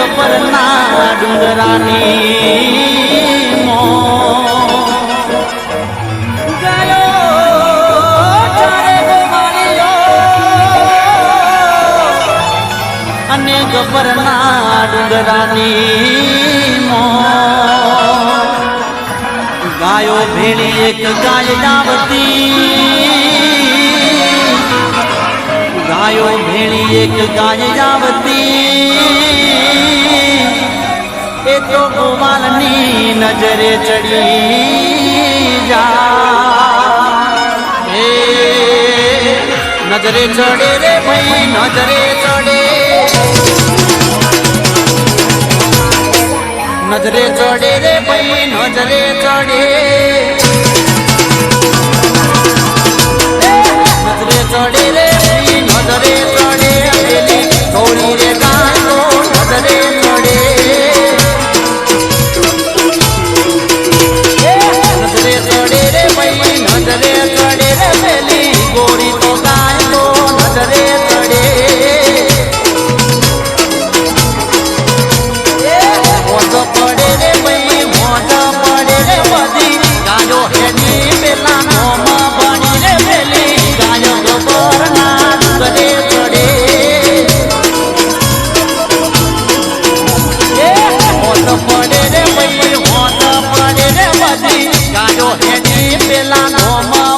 પરના ડુંગરાની મો. અને ગબરના ડુંગરાની મો. ગાયો ભેળી એક ગાય ડાવતી. ગાયો ભેળી એક ગાય જાવતી તો ગોવાલની નજરે ચડી જા એ નજરે ચડે રે ભાઈ નજરે ચડે નજરે ચડે રે ભાઈ નજરે ચડે પડે રે ભાઈ હોત પડે રે બધી ગાડો હેઠી પેલા નોમાં